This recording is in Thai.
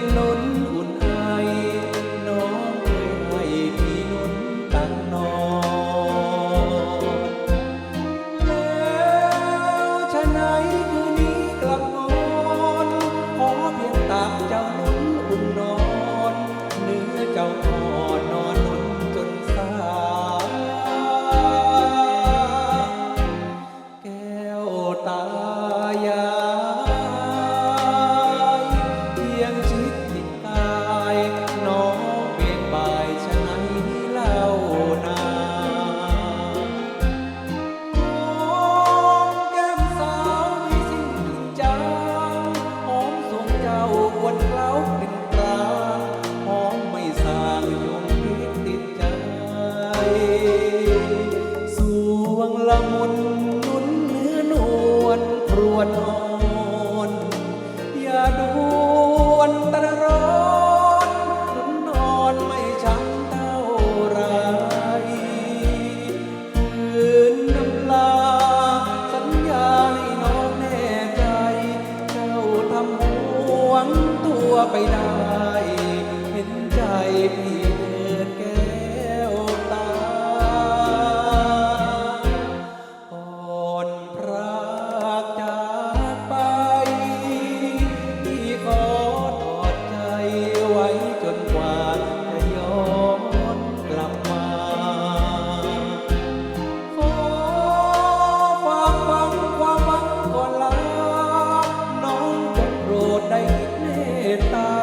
นล้นอุ่นไอน้องยให้พี่นุ่นตังนอแล้วชะไหนคืนนี้กลับนอนขอเพียงตาเจ้นุ่นอุ่นนอนเนื้อเจ้า วนหอนอย่าดวนตะรนนอนไม่ช้ำเท่าไรคืนน้ำลา สัญญาใน้องแน่ใจ เจ้าทำหวงตัวไปได้ เห็นใจพี่ libertar.